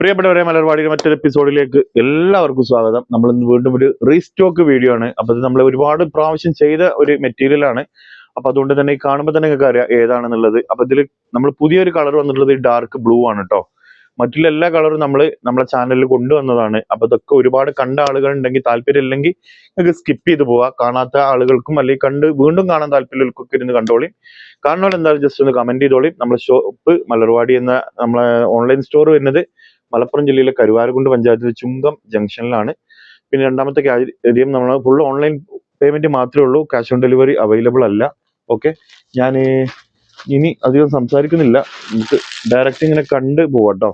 പ്രിയപ്പെട്ടവരെ മലർവാടിയുടെ മറ്റൊരു എപ്പിസോഡിലേക്ക് എല്ലാവർക്കും സ്വാഗതം. നമ്മൾ ഇന്ന് വീണ്ടും ഒരു റീസ്റ്റോക്ക് വീഡിയോ ആണ്. അപ്പൊ ഇത് നമ്മൾ ഒരുപാട് പ്രാവശ്യം ചെയ്ത ഒരു മെറ്റീരിയൽ ആണ്. അപ്പൊ അതുകൊണ്ട് തന്നെ കാണുമ്പോൾ തന്നെ നിങ്ങൾക്ക് അറിയാം ഏതാണെന്നുള്ളത്. അപ്പൊ ഇതിൽ നമ്മൾ പുതിയൊരു കളർ വന്നിട്ടുള്ളത് ഡാർക്ക് ബ്ലൂ ആണ് കേട്ടോ മറ്റുള്ള എല്ലാ കളറും നമ്മൾ നമ്മളെ ചാനലിൽ കൊണ്ടുവന്നതാണ്. അപ്പൊ ഇതൊക്കെ ഒരുപാട് കണ്ട ആളുകൾ ഉണ്ടെങ്കിൽ താല്പര്യം ഇല്ലെങ്കിൽ നിങ്ങൾക്ക് സ്കിപ്പ് ചെയ്ത് പോവാ. കാണാത്ത ആളുകൾക്കും അല്ലെങ്കിൽ കണ്ട് വീണ്ടും കാണാൻ താല്പര്യമുള്ളവർക്കൊക്കെ ഇരുന്ന് കണ്ടോളി. കാണുന്നവർ എന്തായാലും ജസ്റ്റ് ഒന്ന് കമന്റ് ചെയ്തോളി. നമ്മുടെ ഷോപ്പ് മലർവാടി എന്ന നമ്മളെ ഓൺലൈൻ സ്റ്റോർ വരുന്നത് മലപ്പുറം ജില്ലയിലെ കരുവാരക്കുണ്ട് പഞ്ചായത്തിലെ ചുങ്കം ജംഗ്ഷനിലാണ്. പിന്നെ രണ്ടാമത്തെ കാര്യം നമ്മൾ ഫുൾ ഓൺലൈൻ പേയ്മെന്റ് മാത്രമേ ഉള്ളൂ. ക്യാഷ് ഓൺ ഡെലിവറി അവൈലബിൾ അല്ല. ഓക്കെ ഞാൻ ഇനി അധികം സംസാരിക്കുന്നില്ല. നമുക്ക് ഡയറക്റ്റ് ഇങ്ങനെ കണ്ട് പോവാട്ടോ.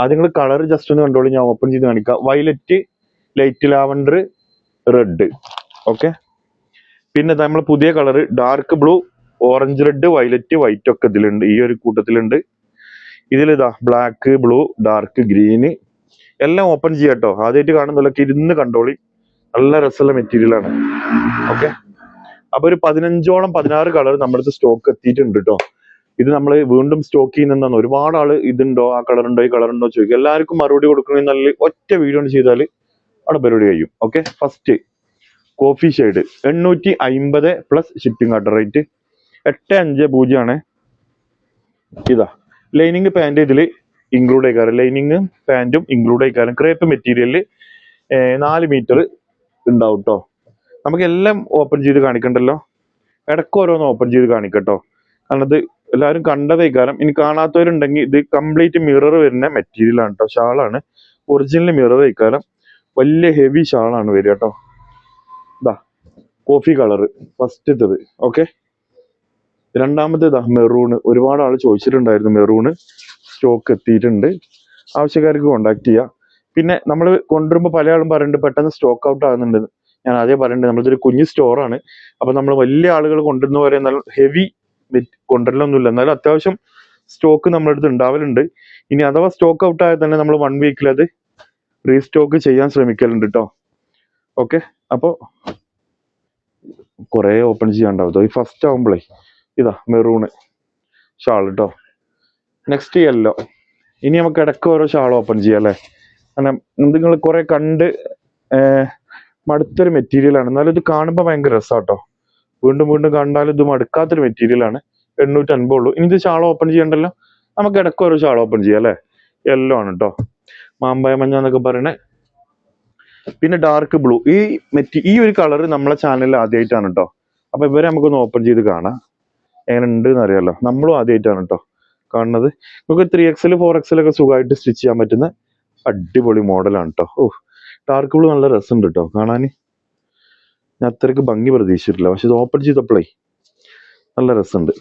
ആദ്യം നിങ്ങൾ കളർ ജസ്റ്റ് ഒന്ന് കണ്ടോളൂ. ഞാൻ ഓപ്പൺ ചെയ്ത് കാണിക്കാം. Violet light lavender red okay പിന്നെ നമ്മൾ പുതിയ colour dark blue orange red violet white ഒക്കെ ഇതിലുണ്ട്. ഈ ഒരു കൂട്ടത്തിലുണ്ട്. ഇതിലിതാ ബ്ലാക്ക് ബ്ലൂ ഡാർക്ക് ഗ്രീന് എല്ലാം ഓപ്പൺ ചെയ്യാട്ടോ ആദ്യമായിട്ട് കാണുന്നതൊക്കെ ഇരുന്ന് കണ്ടോളി. നല്ല രസമുള്ള മെറ്റീരിയലാണ് ഓക്കെ അപ്പൊ ഒരു പതിനഞ്ചോളം പതിനാറ് കളർ നമ്മുടെ സ്റ്റോക്ക് എത്തിയിട്ടുണ്ട് കേട്ടോ ഇത് നമ്മൾ വീണ്ടും സ്റ്റോക്ക് ചെയ്യുന്നതാണ് ഒരുപാട് ആൾ ഇതുണ്ടോ? ആ കളർ ഉണ്ടോ? ഈ കളർ ഉണ്ടോ? ചോദിക്കും. എല്ലാവർക്കും മറുപടി കൊടുക്കണമെങ്കിൽ നല്ല ഒറ്റ വീഡിയോ ചെയ്താൽ അവിടെ പരിപാടി കഴിയും. ഓക്കെ ഫസ്റ്റ് കോഫി ഷെയ്ഡ് എണ്ണൂറ്റി അമ്പത് പ്ലസ് ഷിപ്പിംഗ് ഓർഡർ റേറ്റ് എട്ട് അഞ്ച് പൂജ്യമാണ് ഇതാ. ലൈനിങ് പാന്റ് ഇതിൽ ഇൻക്ലൂഡ് ആയിക്കാരം. ലൈനിങ് പാന്റും ഇൻക്ലൂഡ് ആയിക്കാരം. ക്രേപ്പ് മെറ്റീരിയലിൽ നാല് മീറ്റർ ഉണ്ടാവും കേട്ടോ നമുക്ക് എല്ലാം ഓപ്പൺ ചെയ്ത് കാണിക്കണ്ടല്ലോ? ഇടയ്ക്ക് ഓരോന്ന് ഓപ്പൺ ചെയ്ത് കാണിക്കട്ടോ. കാരണം ഇത് എല്ലാവരും കണ്ടതേ കാരണം ഇനി കാണാത്തവരുണ്ടെങ്കിൽ ഇത് കംപ്ലീറ്റ് മിറർ വരുന്ന മെറ്റീരിയൽ ആണ് കേട്ടോ ഷാളാണ് ഒറിജിനൽ മിറർ ഇക്കാലം വലിയ ഹെവി ഷാളാണ് വരിക കേട്ടോ ഇതാ കോഫി കളർ ഫസ്റ്റത്തത് ഓക്കെ രണ്ടാമത്തേതാ മെറൂണ്. ഒരുപാട് ആൾ ചോദിച്ചിട്ടുണ്ടായിരുന്നു മെറൂണ്. സ്റ്റോക്ക് എത്തിയിട്ടുണ്ട്. ആവശ്യക്കാർക്ക് കോണ്ടാക്ട് ചെയ്യാം. പിന്നെ നമ്മൾ കൊണ്ടുവരുമ്പോൾ പല ആളും പറയുന്നുണ്ട് പെട്ടെന്ന് സ്റ്റോക്ക് ഔട്ട് ആകുന്നുണ്ട്. ഞാൻ ആദ്യം പറയുന്നുണ്ട് നമ്മളിതൊരു കുഞ്ഞു സ്റ്റോറാണ് അപ്പം നമ്മൾ വലിയ ആളുകൾ കൊണ്ടുവരുന്ന പോലെ എന്നാലും ഹെവി കൊണ്ടുവരലൊന്നുമില്ല. എന്നാലും അത്യാവശ്യം സ്റ്റോക്ക് നമ്മുടെ അടുത്ത് ഉണ്ടാവലുണ്ട്. ഇനി അഥവാ സ്റ്റോക്ക് ഔട്ട് ആയാൽ തന്നെ നമ്മൾ വൺ വീക്കിൽ അത് റീസ്റ്റോക്ക് ചെയ്യാൻ ശ്രമിക്കലുണ്ട് കേട്ടോ ഓക്കെ അപ്പോൾ കുറേ ഓപ്പൺ ചെയ്യാണ്ടാവും ഈ ഫസ്റ്റ് ആവുമ്പോഴേ ഇതാ മെറൂണ് ഷാൾ കേട്ടോ നെക്സ്റ്റ് യെല്ലോ ഇനി നമുക്ക് ഇടയ്ക്ക് ഓരോ ഷാൾ ഓപ്പൺ ചെയ്യാം അല്ലേ? കാരണം നിങ്ങൾ കുറെ കണ്ട് മടുത്തൊരു മെറ്റീരിയൽ ആണ്. എന്നാലും ഇത് കാണുമ്പോൾ ഭയങ്കര രസാട്ടോ. വീണ്ടും വീണ്ടും കണ്ടാലും ഇത് മടുക്കാത്തൊരു മെറ്റീരിയലാണ് എണ്ണൂറ്റി അൻപത് ഉള്ളൂ. ഇനി ഇത് ഷാൾ ഓപ്പൺ ചെയ്യണ്ടല്ലോ? നമുക്ക് ഇടയ്ക്ക് ഓരോ ഷാൾ ഓപ്പൺ ചെയ്യാം അല്ലേ? യെല്ലോ ആണ് കേട്ടോ മാമ്പായ മഞ്ഞ എന്നൊക്കെ പറയണേ. പിന്നെ ഡാർക്ക് ബ്ലൂ ഈ മെറ്റി ഈ ഒരു കളർ നമ്മളെ ചാനലിൽ ആദ്യമായിട്ടാണ് കേട്ടോ അപ്പൊ ഇവരെ നമുക്കൊന്ന് ഓപ്പൺ ചെയ്ത് കാണാം. എങ്ങനെ ഉണ്ട് എന്ന് അറിയാലോ. നമ്മളും ആദ്യമായിട്ടാണ് കേട്ടോ കാണുന്നത്. നമുക്ക് ത്രീ എക്സിൽ ഫോർ എക്സിലൊക്കെ സുഖമായിട്ട് സ്റ്റിച്ച് ചെയ്യാൻ പറ്റുന്ന അടിപൊളി മോഡലാണ് കേട്ടോ ഓ ഡാർക്ക് ബ്ലൂ നല്ല രസമുണ്ട് കേട്ടോ കാണാൻ ഞാൻ അത്രയ്ക്ക് ഭംഗി പ്രതീക്ഷിച്ചിട്ടില്ല. പക്ഷെ ഇത് ഓപ്പൺ ചെയ്തപ്പോഴേ നല്ല രസമുണ്ട്.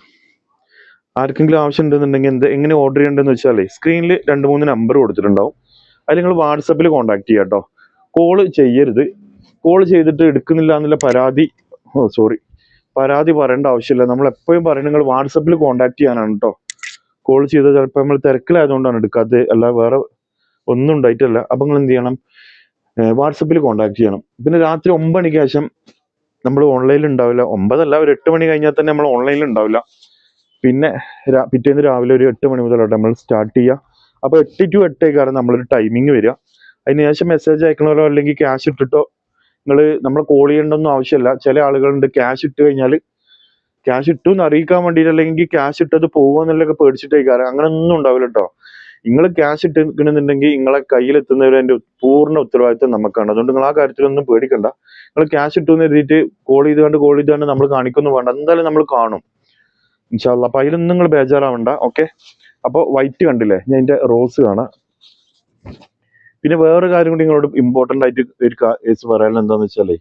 ആർക്കെങ്കിലും ആവശ്യം ഉണ്ടെന്നുണ്ടെങ്കിൽ എന്ത് എങ്ങനെ ഓർഡർ ചെയ്യേണ്ടതെന്ന് വെച്ചാൽ സ്ക്രീനിൽ രണ്ട് മൂന്ന് നമ്പർ കൊടുത്തിട്ടുണ്ടാവും. അതിൽ നിങ്ങൾ വാട്സപ്പിൽ കോൺടാക്ട് ചെയ്യാം കേട്ടോ കോൾ ചെയ്യരുത്. കോൾ ചെയ്തിട്ട് എടുക്കുന്നില്ല എന്നുള്ള പരാതി ഓ സോറി പരാതി പറയേണ്ട ആവശ്യമില്ല. നമ്മൾ എപ്പോഴും പറയുന്നത് നിങ്ങൾ വാട്സപ്പിൽ കോൺടാക്ട് ചെയ്യാനാണ് കേട്ടോ കോൾ ചെയ്ത് ചിലപ്പോൾ നമ്മൾ തിരക്കിലായതുകൊണ്ടാണ് എടുക്കാത്തത്. അല്ല വേറെ ഒന്നും ഉണ്ടായിട്ടല്ല. അപ്പൊ നിങ്ങൾ എന്ത് ചെയ്യണം? വാട്സപ്പിൽ കോൺടാക്ട് ചെയ്യണം. പിന്നെ രാത്രി ഒമ്പത് മണിക്ക് ശേഷം നമ്മൾ ഓൺലൈനിൽ ഉണ്ടാവില്ല. ഒമ്പതല്ല ഒരു എട്ട് മണി കഴിഞ്ഞാൽ തന്നെ നമ്മൾ ഓൺലൈനിൽ ഉണ്ടാവില്ല. പിന്നെ പിറ്റേന്ന് രാവിലെ ഒരു എട്ട് മണി മുതലോട്ട് നമ്മൾ സ്റ്റാർട്ട് ചെയ്യുക അപ്പൊ എട്ട് ടു എട്ടേക്കാണ് നമ്മളൊരു ടൈമിങ് വരിക. അതിന് ശേഷം മെസ്സേജ് അയക്കണമല്ലോ അല്ലെങ്കിൽ ക്യാഷ് ഇട്ടിട്ടോ നിങ്ങൾ നമ്മൾ കോൾ ചെയ്യേണ്ടൊന്നും ആവശ്യമില്ല. ചില ആളുകളുണ്ട് ക്യാഷ് ഇട്ട് കഴിഞ്ഞാൽ ക്യാഷ് ഇട്ടു എന്ന് അറിയിക്കാൻ വേണ്ടിയിട്ട് അല്ലെങ്കിൽ ക്യാഷ് ഇട്ടത് പോകുമെന്നുള്ളതൊക്കെ പേടിച്ചിട്ടേക്കാരം. അങ്ങനെ ഒന്നും ഉണ്ടാവില്ല കേട്ടോ നിങ്ങൾ ക്യാഷ് ഇട്ടിരിക്കണമെന്നുണ്ടെങ്കിൽ നിങ്ങളെ കയ്യിൽ എത്തുന്നവരെ പൂർണ ഉത്തരവാദിത്വം നമുക്കാണ്. അതുകൊണ്ട് നിങ്ങൾ ആ കാര്യത്തിലൊന്നും പേടിക്കണ്ട. നിങ്ങൾ ക്യാഷ് ഇട്ടു എന്ന് എഴുതിയിട്ട് കോൾ ചെയ്തുകൊണ്ട് കോൾ ചെയ്തുകൊണ്ട് നമ്മൾ കാണിക്കൊന്നും വേണ്ട. എന്തായാലും നമ്മൾ കാണും. ഇൻഷാല്ല അപ്പൊ അതിലൊന്നും നിങ്ങൾ ബേജാറാവണ്ട. ഓക്കെ അപ്പൊ വൈറ്റ് കണ്ടില്ലേ? ഞാൻ അതിന്റെ റോസ് കാണാം. പിന്നെ വേറൊരു കാര്യം കൂടി നിങ്ങളോട് ഇമ്പോർട്ടന്റ് ആയിട്ട് ഒരു കേസ് പറയാൻ എന്താന്ന് വെച്ചാലേ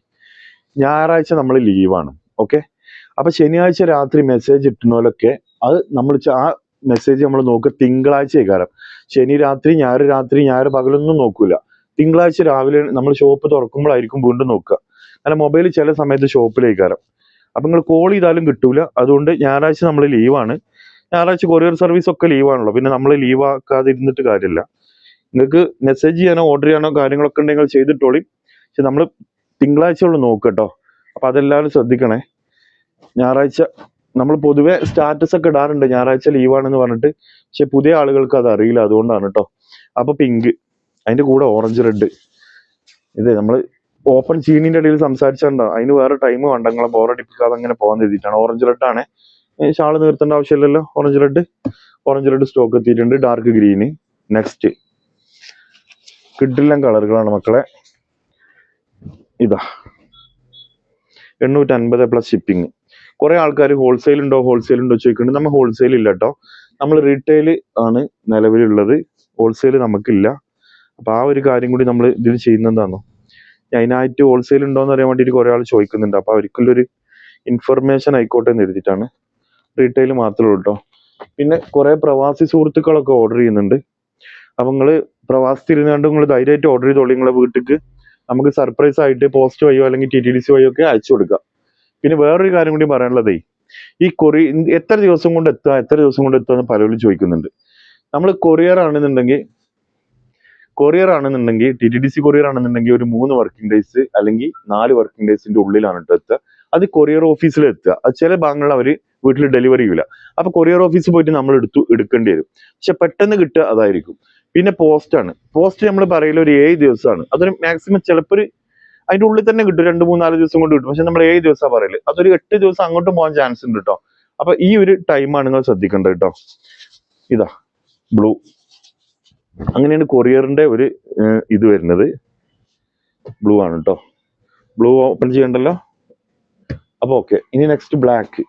ഞായറാഴ്ച നമ്മൾ ലീവാണ് ഓക്കെ അപ്പൊ ശനിയാഴ്ച രാത്രി മെസ്സേജ് ഇട്ടുന്നോലൊക്കെ അത് നമ്മൾ ആ മെസ്സേജ് നമ്മൾ നോക്കുക തിങ്കളാഴ്ച കാരം ശനി രാത്രി ഞായർ രാത്രി ഞായർ പകലൊന്നും നോക്കൂല. തിങ്കളാഴ്ച രാവിലെ നമ്മൾ ഷോപ്പ് തുറക്കുമ്പോഴായിരിക്കും വീണ്ടും നോക്കുക. കാരണം മൊബൈൽ ചില സമയത്ത് ഷോപ്പിലേക്കാരം അപ്പൊ നിങ്ങൾ കോൾ ചെയ്താലും കിട്ടൂല. അതുകൊണ്ട് ഞായറാഴ്ച നമ്മൾ ലീവാണ് ഞായറാഴ്ച കൊറിയർ സർവീസ് ഒക്കെ ലീവാണല്ലോ പിന്നെ നമ്മൾ ലീവാക്കാതിരുന്നിട്ട് കാര്യമില്ല നിങ്ങൾക്ക് മെസ്സേജ് ചെയ്യാനോ ഓർഡർ ചെയ്യാനോ കാര്യങ്ങളൊക്കെ ഉണ്ടെങ്കിൽ ചെയ്തിട്ടോളി. പക്ഷെ നമ്മൾ തിങ്കളാഴ്ച ഉള്ളു നോക്കുക കേട്ടോ. അപ്പൊ അതെല്ലാവരും ശ്രദ്ധിക്കണേ. ഞായറാഴ്ച നമ്മൾ പൊതുവെ സ്റ്റാറ്റസ് ഒക്കെ ഇടാറുണ്ട്. ഞായറാഴ്ച ലീവാണെന്ന് പറഞ്ഞിട്ട്. പക്ഷെ പുതിയ ആളുകൾക്ക് അത് അറിയില്ല. അതുകൊണ്ടാണ് കേട്ടോ. അപ്പൊ പിങ്ക് അതിന്റെ കൂടെ ഓറഞ്ച് റെഡ് ഇത് നമ്മൾ ഓപ്പൺ ചീനിന്റെ ഇടയിൽ സംസാരിച്ചിട്ടുണ്ടോ അതിന് വേറെ ടൈം വേണ്ട. നിങ്ങളെ ബോറടിപ്പിക്കാതെ അങ്ങനെ പോകാൻ എഴുതിയിട്ടാണ്. ഓറഞ്ച് റെഡ് ആണ്. ഷാൾ നിർത്തേണ്ട ആവശ്യമില്ലല്ലോ. Orange red orange red stock എത്തിയിട്ടുണ്ട്. ഡാർക്ക് ഗ്രീന് നെക്സ്റ്റ് കിഡില്ലാം കളറുകളാണ് മക്കളെ. ഇതാ. എണ്ണൂറ്റി അൻപത് പ്ലസ് ഷിപ്പിംഗ് കുറെ ആൾക്കാർ ഹോൾസെയിൽ ഉണ്ടോ ഹോൾസെയിൽ ഉണ്ടോ ചോദിക്കുന്നുണ്ട്. നമ്മൾ ഹോൾസെയിൽ ഇല്ല കേട്ടോ നമ്മൾ റീറ്റെയിൽ ആണ് നിലവിലുള്ളത്. ഹോൾസെയിൽ നമുക്കില്ല. അപ്പൊ ആ ഒരു കാര്യം കൂടി നമ്മൾ ഇതിൽ ചെയ്യുന്നതാണോ അതിനായിട്ട് ഹോൾസെയിൽ ഉണ്ടോ എന്ന് അറിയാൻ വേണ്ടിയിട്ട് കുറെ ആൾ ചോദിക്കുന്നുണ്ട്. അപ്പൊ അവർക്കുള്ളൊരു ഇൻഫർമേഷൻ ആയിക്കോട്ടെ എന്ന് എഴുതിയിട്ടാണ്. റീറ്റെയിൽ മാത്രമേ ഉള്ളൂ കേട്ടോ പിന്നെ കുറെ പ്രവാസി സുഹൃത്തുക്കളൊക്കെ ഓർഡർ ചെയ്യുന്നുണ്ട്. അപ്പൊ നിങ്ങൾ പ്രവാസത്തിൽ ഇരുന്നുകൊണ്ട് നിങ്ങൾ ധൈര്യമായിട്ട് ഓർഡർ ചെയ്തോളൂ നിങ്ങളെ വീട്ടിക്ക്. നമുക്ക് സർപ്രൈസ് ആയിട്ട് പോസ്റ്റ് വഴിയോ അല്ലെങ്കിൽ ടി ടി ഡി സി വഴിയോ ഒക്കെ അയച്ചു കൊടുക്കാം. പിന്നെ വേറൊരു കാര്യം കൂടി പറയാനുള്ളതേ. ഈ കൊറി എത്ര ദിവസം കൊണ്ട് എത്തുക എത്ര ദിവസം കൊണ്ട് എത്തുക എന്ന് പലരും ചോദിക്കുന്നുണ്ട്. നമ്മൾ കൊറിയർ ആണെന്നുണ്ടെങ്കിൽ കൊറിയർ ആണെന്നുണ്ടെങ്കിൽ T T D C courier ആണെന്നുണ്ടെങ്കിൽ ഒരു മൂന്ന് വർക്കിംഗ് ഡേയ്സ് അല്ലെങ്കിൽ നാല് വർക്കിംഗ് ഡേയ്സിന്റെ ഉള്ളിലാണ് കേട്ടോ എത്തുക. അത് കൊറിയർ ഓഫീസിൽ എത്തുക. അത് ചില ഭാഗങ്ങളിൽ അവർ വീട്ടിൽ ഡെലിവറി ചെയ്യില്ല അപ്പൊ കൊറിയർ ഓഫീസിൽ പോയിട്ട് നമ്മൾ എടുത്തു എടുക്കേണ്ടി വരും. പക്ഷെ പെട്ടെന്ന് കിട്ടുക അതായിരിക്കും. പിന്നെ പോസ്റ്റ് ആണ്. പോസ്റ്റ് നമ്മൾ പറയില്ല ഒരു ഏഴ് ദിവസമാണ് അതൊരു മാക്സിമം ചിലപ്പോൾ ഒരു അതിന്റെ ഉള്ളിൽ തന്നെ കിട്ടും. രണ്ട് മൂന്ന് നാല് ദിവസം കൊണ്ട് കിട്ടും. പക്ഷെ നമ്മൾ ഏഴ് ദിവസം പറയൽ. അതൊരു എട്ട് ദിവസം അങ്ങോട്ട് പോകാൻ ചാൻസ് ഉണ്ട് കേട്ടോ അപ്പൊ ഈ ഒരു ടൈമാണ് നിങ്ങൾ ശ്രദ്ധിക്കേണ്ടത് കേട്ടോ ഇതാ ബ്ലൂ അങ്ങനെയാണ് കൊറിയറിന്റെ ഒരു ഇത് വരുന്നത്. ബ്ലൂ ആണ് കേട്ടോ ബ്ലൂ ഓപ്പൺ ചെയ്യണ്ടല്ലോ? അപ്പൊ ഓക്കെ ഇനി നെക്സ്റ്റ് ബ്ലാക്ക്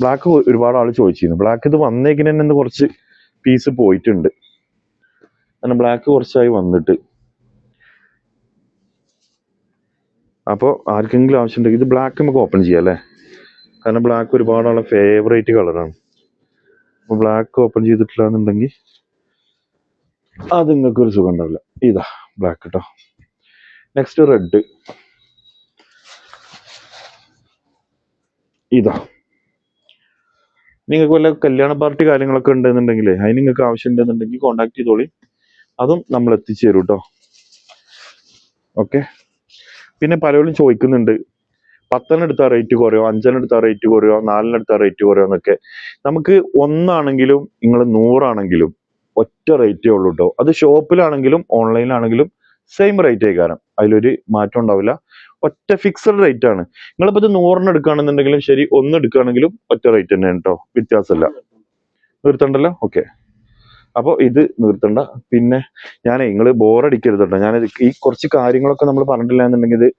ബ്ലാക്ക് ഒരുപാട് ആൾ ചോദിച്ചിരുന്നു. ബ്ലാക്ക് ഇത് വന്നേക്കിന് തന്നെ കുറച്ച് പീസ് പോയിട്ടുണ്ട്. കാരണം ബ്ലാക്ക് കുറച്ചായി വന്നിട്ട്. അപ്പോൾ ആർക്കെങ്കിലും ആവശ്യം ഉണ്ടെങ്കിൽ ഇത് ബ്ലാക്ക് നമുക്ക് ഓപ്പൺ ചെയ്യാം അല്ലേ? കാരണം ബ്ലാക്ക് ഒരുപാട് ഫേവറേറ്റ് കളറാണ് അപ്പോൾ ബ്ലാക്ക് ഓപ്പൺ ചെയ്തിട്ടില്ല എന്നുണ്ടെങ്കിൽ അത് നിങ്ങൾക്ക് ഒരു സുഖം ഉണ്ടാവില്ല. ഇതാ ബ്ലാക്ക് കേട്ടോ നെക്സ്റ്റ് റെഡ് ഇതാ. നിങ്ങൾക്ക് വല്ല കല്യാണ പാർട്ടി കാര്യങ്ങളൊക്കെ ഉണ്ടെന്നുണ്ടെങ്കിൽ അതിന് നിങ്ങൾക്ക് ആവശ്യം ഉണ്ടെന്നുണ്ടെങ്കിൽ കോണ്ടാക്ട് ചെയ്തോളി. അതും നമ്മൾ എത്തിച്ചു തരും കേട്ടോ ഓക്കെ പിന്നെ പലരും ചോദിക്കുന്നുണ്ട് പത്തെണ്ണം എടുത്താൽ റേറ്റ് കുറയോ അഞ്ചെണ്ണം എടുത്താൽ റേറ്റ് കുറയോ നാലെണ്ണം എടുത്താൽ റേറ്റ് കുറയോ എന്നൊക്കെ. നമുക്ക് ഒന്നാണെങ്കിലും നിങ്ങൾ നൂറാണെങ്കിലും ഒറ്റ റേറ്റേ ഉള്ളൂ കേട്ടോ അത് ഷോപ്പിലാണെങ്കിലും ഓൺലൈനിലാണെങ്കിലും സെയിം റേറ്റ് ആയിക്കാരം. അതിലൊരു മാറ്റം ഉണ്ടാവില്ല. ഒറ്റ ഫിക്സഡ് റേറ്റ് ആണ്. നിങ്ങളിപ്പോ ഇത് നൂറിന് എടുക്കുകയാണെന്നുണ്ടെങ്കിലും ശരി ഒന്ന് എടുക്കുകയാണെങ്കിലും ഒറ്റ റേറ്റ് തന്നെയാണ് കേട്ടോ വ്യത്യാസമില്ല. നിർത്തണ്ടല്ലോ? ഓക്കെ അപ്പോൾ ഇത് നിർത്തണ്ട. പിന്നെ ഞാനേ നിങ്ങൾ ബോറടിക്കരുത് കേട്ടോ ഞാൻ ഈ കുറച്ച് കാര്യങ്ങളൊക്കെ നമ്മൾ പറഞ്ഞിട്ടില്ല എന്നുണ്ടെങ്കിൽ ഇത്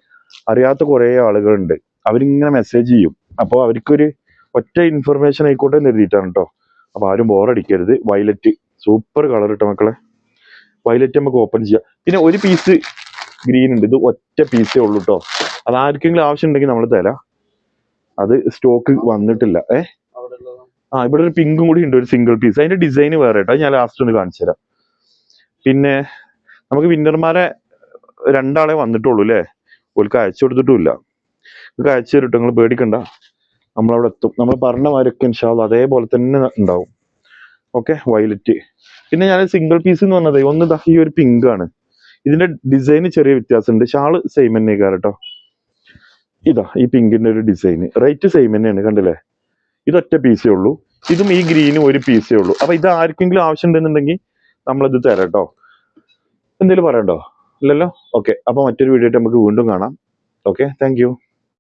അറിയാത്ത കുറേ ആളുകളുണ്ട്. അവരിങ്ങനെ മെസ്സേജ് ചെയ്യും. അപ്പോൾ അവർക്കൊരു ഒറ്റ ഇൻഫർമേഷൻ ആയിക്കോട്ടെ എന്ന് എഴുതിയിട്ടാണ് കേട്ടോ അപ്പോൾ ആരും ബോറടിക്കരുത്. വയലറ്റ് സൂപ്പർ കളർ കേട്ടോ മക്കളെ. വയലറ്റ് നമുക്ക് ഓപ്പൺ ചെയ്യാം. പിന്നെ ഒരു പീസ് ഗ്രീൻ ഉണ്ട്. ഇത് ഒറ്റ പീസേ ഉള്ളൂ കേട്ടോ അത് ആർക്കെങ്കിലും ആവശ്യം ഉണ്ടെങ്കിൽ നമ്മൾ തരാം. അത് സ്റ്റോക്ക് വന്നിട്ടില്ല. ഏ? ആ ഇവിടെ ഒരു പിങ്കും കൂടി ഉണ്ട് ഒരു സിംഗിൾ പീസ് അതിന്റെ ഡിസൈൻ വേറെ കേട്ടോ. ഞാൻ ലാസ്റ്റ് ഒന്ന് കാണിച്ചു തരാം. പിന്നെ നമുക്ക് വിന്നർമാരെ രണ്ടാളെ വന്നിട്ടുള്ളൂ അല്ലേ? ഓൽക്ക് അയച്ചു കൊടുത്തിട്ടുമില്ല. നിങ്ങൾക്ക് അയച്ചു തരും നിങ്ങൾ പേടിക്കണ്ട. നമ്മളവിടെ എത്തും. നമ്മൾ പറഞ്ഞ മാതിരിയൊക്കെ ഇൻഷാല്ല അതേപോലെ തന്നെ ഉണ്ടാവും. ഓക്കെ വയലറ്റ് പിന്നെ ഞാൻ സിംഗിൾ പീസ് എന്ന് പറഞ്ഞത് ഒന്ന് ഈ ഒരു പിങ്ക് ആണ്. ഇതിന്റെ ഡിസൈൻ ചെറിയ വ്യത്യാസമുണ്ട്. ഷാൾ സെയിം തന്നെ കേട്ടോ. ഇതാ ഈ പിങ്കിന്റെ ഒരു ഡിസൈൻ റേറ്റ് സെയിം തന്നെയാണ് കണ്ടില്ലേ? ഇതൊറ്റ പീസേ ഉള്ളൂ. ഇതും ഈ ഗ്രീനും ഒരു പീസേ ഉള്ളൂ. അപ്പൊ ഇത് ആർക്കെങ്കിലും ആവശ്യം ഉണ്ടെന്നുണ്ടെങ്കിൽ നമ്മളിത് തരാം കേട്ടോ. എന്തെങ്കിലും പറയണ്ടോ? ഇല്ലല്ലോ? ഓക്കെ അപ്പൊ മറ്റൊരു വീഡിയോ ആയിട്ട് നമുക്ക് വീണ്ടും കാണാം. Okay thank